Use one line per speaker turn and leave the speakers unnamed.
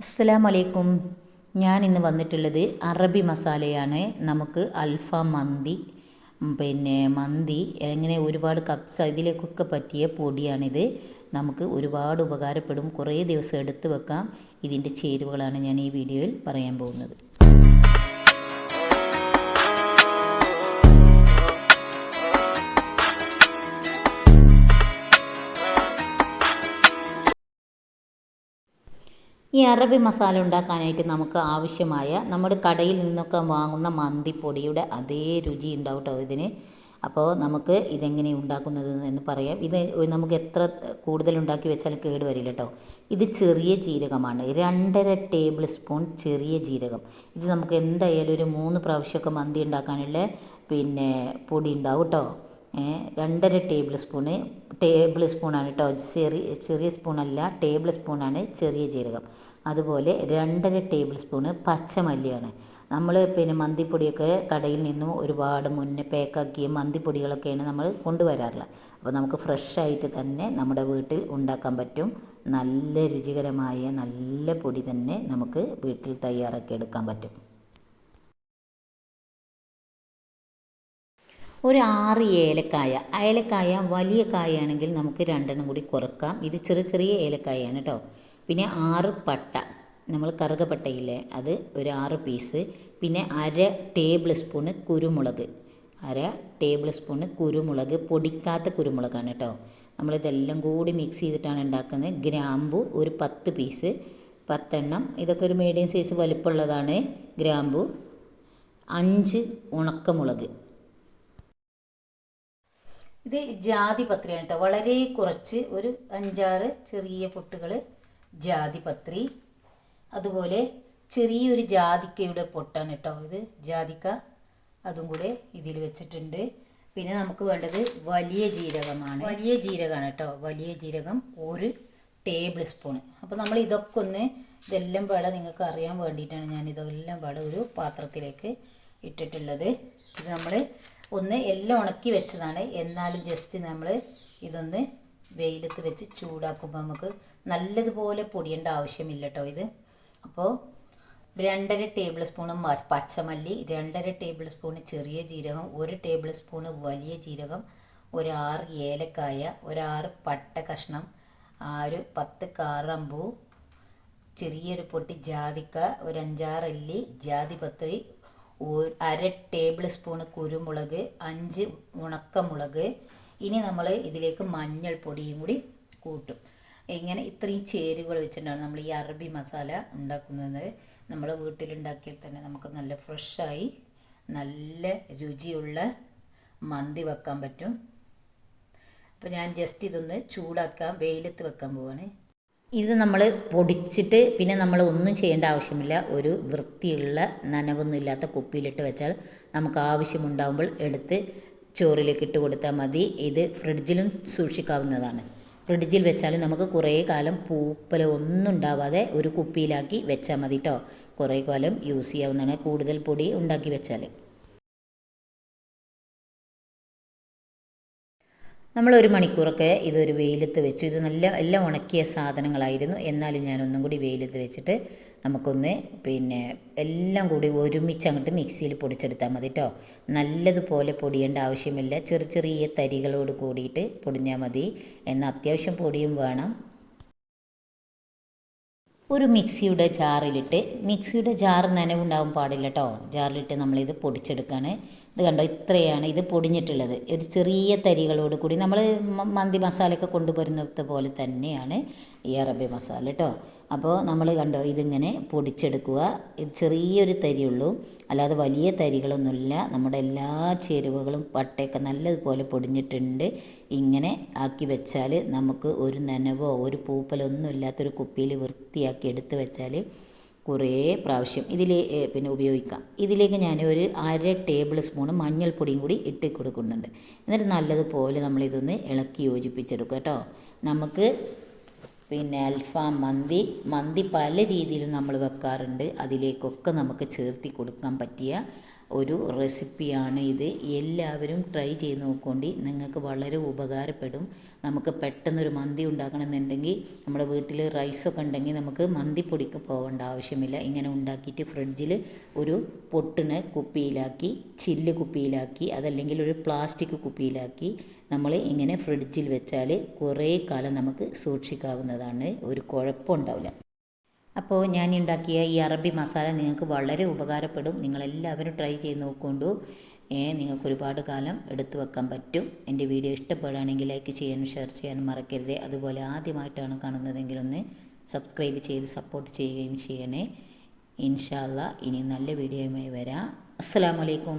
അസ്സലാം വലൈക്കും ഞാൻ ഇന്ന് വന്നിട്ടുള്ളത് അറബി മസാലയാണ്. നമുക്ക് അൽഫ മന്തി പിന്നെ മന്തി അങ്ങനെ ഒരുപാട് കപ്സ ഇതിലേക്കൊക്കെ പറ്റിയ പൊടിയാണിത്. നമുക്ക് ഒരുപാട് ഉപകാരപ്പെടും. കുറേ ദിവസം എടുത്ത് വെക്കാം. ഇതിന്റെ ചേരുവകളാണ് ഞാൻ ഈ വീഡിയോയിൽ പറയാൻ പോകുന്നത്. ഈ അറബി മസാല ഉണ്ടാക്കാനായിട്ട് നമുക്ക് ആവശ്യമായ നമ്മുടെ കടയിൽ നിന്നൊക്കെ വാങ്ങുന്ന മന്തിപ്പൊടിയുടെ അതേ രുചി ഉണ്ടാവും കേട്ടോ ഇതിന്. അപ്പോൾ നമുക്ക് ഇതെങ്ങനെ ഉണ്ടാക്കുന്നത് എന്ന് പറയാം. ഇത് നമുക്ക് എത്ര കൂടുതൽ ഉണ്ടാക്കി വെച്ചാലും കേട് വരില്ല കേട്ടോ ഇത് ചെറിയ ജീരകമാണ്. രണ്ടര ടേബിൾ സ്പൂൺ ചെറിയ ജീരകം. ഇത് നമുക്ക് എന്തായാലും ഒരു മൂന്ന് പ്രാവശ്യമൊക്കെ മന്തി ഉണ്ടാക്കാനുള്ള പിന്നെ പൊടി ഉണ്ടാവും കേട്ടോ രണ്ടര ടേബിൾ സ്പൂണ് ടേബിൾ സ്പൂണാണ് കേട്ടോ ചെറിയ ചെറിയ സ്പൂണല്ല ടേബിൾ സ്പൂണാണ് ചെറിയ ജീരകം. അതുപോലെ രണ്ടര ടേബിൾ സ്പൂണ് പച്ചമല്ലിയാണ്. നമ്മൾ പിന്നെ മന്തിപ്പൊടിയൊക്കെ കടയിൽ നിന്നും ഒരുപാട് മുന്നേ പാക്കാക്കിയ മന്തിപ്പൊടികളൊക്കെയാണ് നമ്മൾ കൊണ്ടുവരാറുള്ളത്. അപ്പോൾ നമുക്ക് ഫ്രഷായിട്ട് തന്നെ നമ്മുടെ വീട്ടിൽ ഉണ്ടാക്കാൻ പറ്റും. നല്ല രുചികരമായ നല്ല പൊടി തന്നെ നമുക്ക് വീട്ടിൽ തയ്യാറാക്കി എടുക്കാൻ പറ്റും. ഒരു ആറ് ഏലക്കായ. ഏലക്കായ വലിയ കായാണെങ്കിൽ നമുക്ക് രണ്ടെണ്ണം കൂടി കുറക്കാം. ഇത് ചെറിയ ചെറിയ ഏലക്കായാണ് കേട്ടോ പിന്നെ ആറ് പട്ട. നമ്മൾ കറുകപ്പട്ടയില്ലേ? അത് ഒരു ആറ് പീസ്. പിന്നെ അര ടേബിൾ സ്പൂണ് കുരുമുളക്. അര ടേബിൾ സ്പൂണ് കുരുമുളക്. പൊടിക്കാത്ത കുരുമുളകാണ് കേട്ടോ. നമ്മളിതെല്ലാം കൂടി മിക്സ് ചെയ്തിട്ടാണ് ഉണ്ടാക്കുന്നത്. ഗ്രാമ്പു ഒരു പത്ത് പീസ്. പത്തെണ്ണം. ഇതൊക്കെ ഒരു മീഡിയം സൈസ് വലിപ്പമുള്ളതാണ് ഗ്രാമ്പു. അഞ്ച് ഉണക്കമുളക്. ഇത് ജാതി ജാതിപത്രിയാണ് കേട്ടോ. വളരെ കുറച്ച് ഒരു അഞ്ചാറ് ചെറിയ പൊട്ടുകൾ ജാതിപത്രി. അതുപോലെ ചെറിയൊരു ജാതിക്കയുടെ പൊട്ടാണ് കേട്ടോ ഇത്. ജാതിക്ക അതും കൂടെ ഇതിൽ വെച്ചിട്ടുണ്ട്. പിന്നെ നമുക്ക് വേണ്ടത് വലിയ ജീരകമാണ്. വലിയ ജീരകമാണ് കേട്ടോ. വലിയ ജീരകം ഒരു ടേബിൾ സ്പൂൺ അപ്പോൾ നമ്മൾ ഇതൊക്കെ ഒന്ന് ഇതെല്ലാം പാടെ നിങ്ങൾക്ക് അറിയാൻ വേണ്ടിയിട്ടാണ് ഞാൻ ഇതെല്ലാം പാടെ ഒരു പാത്രത്തിലേക്ക് ഇട്ടിട്ടുള്ളത്. ഇത് നമ്മൾ ഒന്ന് എല്ലാം ഉണക്കി വെച്ചതാണ്. എന്നാലും ജസ്റ്റ് നമ്മൾ ഇതൊന്ന് വെയിലത്ത് വെച്ച് ചൂടാക്കുമ്പോൾ നമുക്ക് നല്ലതുപോലെ പൊടിയേണ്ട ആവശ്യമില്ല കേട്ടോ ഇത് അപ്പോൾ രണ്ടര ടേബിൾ സ്പൂണ് പച്ചമല്ലി രണ്ടര ടേബിൾ സ്പൂണ് ചെറിയ ജീരകം ഒരു ടേബിൾ സ്പൂണ് വലിയ ജീരകം ഒരു ആറ് ഏലക്കായ ഒരാറ് പട്ട കഷ്ണം ആറ് പത്ത് കാറമ്പൂ ചെറിയൊരു പൊട്ടി ജാതിക്ക ഒരു അഞ്ചാറല്ലി ജാതിപത്രി അര ടേബിൾ സ്പൂണ് കുരുമുളക് അഞ്ച് ഉണക്കമുളക് ഇനി നമ്മൾ ഇതിലേക്ക് മഞ്ഞൾപ്പൊടിയും കൂടി കൂട്ടും. ഇങ്ങനെ ഇത്രയും ചേരുവകൾ വെച്ചിട്ടാണ് നമ്മൾ ഈ അറബി മസാല ഉണ്ടാക്കുന്നത്. നമ്മൾ വീട്ടിലുണ്ടാക്കിയാൽ തന്നെ നമുക്ക് നല്ല ഫ്രഷായി നല്ല രുചിയുള്ള മന്തി വെക്കാൻ പറ്റും. അപ്പോൾ ഞാൻ ജസ്റ്റ് ഇതൊന്ന് ചൂടാക്കാൻ വെയിലത്ത് വെക്കാൻ പോവാണ്. ഇത് നമ്മൾ പൊടിച്ചിട്ട് പിന്നെ നമ്മൾ ഒന്നും ചെയ്യേണ്ട ആവശ്യമില്ല. ഒരു വൃത്തിയുള്ള നനവൊന്നും ഇല്ലാത്ത കുപ്പിയിലിട്ട് വെച്ചാൽ നമുക്ക് ആവശ്യമുണ്ടാകുമ്പോൾ എടുത്ത് ചോറിലേക്ക് ഇട്ട് കൊടുത്താൽ മതി. ഇത് ഫ്രിഡ്ജിലും സൂക്ഷിക്കാവുന്നതാണ്. ഫ്രിഡ്ജിൽ വെച്ചാൽ നമുക്ക് കുറേ കാലം പൂപ്പല ഒന്നും ഉണ്ടാവാതെ ഒരു കുപ്പിയിലാക്കി വെച്ചാൽ മതി കേട്ടോ കുറേ കാലം യൂസ് ചെയ്യാവുന്നതാണ് കൂടുതൽ പൊടി ഉണ്ടാക്കി വെച്ചാൽ നമ്മൾ ഒരു മണിക്കൂറൊക്കെ ഇതൊരു വെയിലത്ത് വെച്ചു. ഇത് നല്ല എല്ലാം ഉണക്കിയ സാധനങ്ങളായിരുന്നു. എന്നാലും ഞാൻ ഒന്നും കൂടി വെയിലത്ത് വെച്ചിട്ട് നമുക്കൊന്ന് പിന്നെ എല്ലാം കൂടി ഒരുമിച്ച് അങ്ങോട്ട് മിക്സിയിൽ പൊടിച്ചെടുത്താൽ മതി കേട്ടോ നല്ലതുപോലെ പൊടിയേണ്ട ആവശ്യമില്ല. ചെറിയ ചെറിയ തരികളോട് കൂടിയിട്ട് പൊടിഞ്ഞാൽ മതി. എന്നാൽ അത്യാവശ്യം പൊടിയും വേണം. ഒരു മിക്സിയുടെ ജാറിലിട്ട് മിക്സിയുടെ ജാർ നനവുണ്ടാവും പാടില്ല കേട്ടോ ജാറിലിട്ട് നമ്മളിത് പൊടിച്ചെടുക്കുകയാണ് ഇത് കണ്ടോ? ഇത്രയാണ് ഇത് പൊടിഞ്ഞിട്ടുള്ളത്. ഒരു ചെറിയ തരികളോട് കൂടി നമ്മൾ മന്തി മസാലയൊക്കെ കൊണ്ടുവരുന്നത് പോലെ തന്നെയാണ് ഈ അറബി മസാല കേട്ടോ അപ്പോൾ നമ്മൾ കണ്ടോ ഇതിങ്ങനെ പൊടിച്ചെടുക്കുക. ഇത് ചെറിയൊരു തരിയുള്ളൂ. അല്ലാതെ വലിയ തരികളൊന്നുമില്ല. നമ്മുടെ എല്ലാ ചേരുവകളും പട്ടയൊക്കെ നല്ലതുപോലെ പൊടിഞ്ഞിട്ടുണ്ട്. ഇങ്ങനെ ആക്കി വെച്ചാൽ നമുക്ക് ഒരു നനവോ ഒരു പൂപ്പലൊന്നും ഇല്ലാത്തൊരു കുപ്പിയിൽ വൃത്തിയാക്കി എടുത്ത് വെച്ചാൽ കുറേ പ്രാവശ്യം ഇതിൽ പിന്നെ ഉപയോഗിക്കാം. ഇതിലേക്ക് ഞാൻ ഒരു അര ടേബിൾ സ്പൂൺ മഞ്ഞൾപ്പൊടിയും കൂടി ഇട്ട് കൊടുക്കുന്നുണ്ട്. എന്നിട്ട് നല്ലതുപോലെ നമ്മളിതൊന്ന് ഇളക്കി യോജിപ്പിച്ചെടുക്കുക കേട്ടോ. നമുക്ക് പിന്നെ അൽഫാം മന്തി മന്തി പല രീതിയിലും നമ്മൾ വെക്കാറുണ്ട്. അതിലേക്കൊക്കെ നമുക്ക് ചേർത്തി കൊടുക്കാൻ പറ്റിയ ഒരു റെസിപ്പിയാണ് ഇത്. എല്ലാവരും ട്രൈ ചെയ്ത് നോക്കൊണ്ട്. നിങ്ങൾക്ക് വളരെ ഉപകാരപ്പെടും. നമുക്ക് പെട്ടെന്നൊരു മന്തി ഉണ്ടാക്കണമെന്നുണ്ടെങ്കിൽ നമ്മുടെ വീട്ടിൽ റൈസൊക്കെ ഉണ്ടെങ്കിൽ നമുക്ക് മന്തിപ്പൊടിക്ക് പോകേണ്ട ആവശ്യമില്ല. ഇങ്ങനെ ഉണ്ടാക്കിയിട്ട് ഫ്രിഡ്ജിൽ ഒരു പൊട്ടിന് കുപ്പിയിലാക്കി ചില്ല് കുപ്പിയിലാക്കി അതല്ലെങ്കിൽ ഒരു പ്ലാസ്റ്റിക് കുപ്പിയിലാക്കി നമ്മൾ ഇങ്ങനെ ഫ്രിഡ്ജിൽ വെച്ചാൽ കുറേ കാലം നമുക്ക് സൂക്ഷിക്കാവുന്നതാണ്. ഒരു കുഴപ്പമുണ്ടാവില്ല. അപ്പോൾ ഞാൻ ഉണ്ടാക്കിയ ഈ അറബി മസാല നിങ്ങൾക്ക് വളരെ ഉപകാരപ്പെടും. നിങ്ങളെല്ലാവരും ട്രൈ ചെയ്ത് നോക്കൊണ്ടു. നിങ്ങൾക്ക് ഒരുപാട് കാലം എടുത്തു വെക്കാൻ പറ്റും. എന്റെ വീഡിയോ ഇഷ്ടപ്പെടുകയാണെങ്കിൽ ലൈക്ക് ചെയ്യാനും ഷെയർ ചെയ്യാനും മറക്കരുത്. അതുപോലെ ആദ്യമായിട്ടാണ് കാണുന്നതെങ്കിൽ ഒന്ന് സബ്സ്ക്രൈബ് ചെയ്ത് സപ്പോർട്ട് ചെയ്യുകയും ചെയ്യണേ. ഇൻഷാല്ല ഇനി നല്ല വീഡിയോയുമായി വരാം. അസ്സാം വലൈക്കും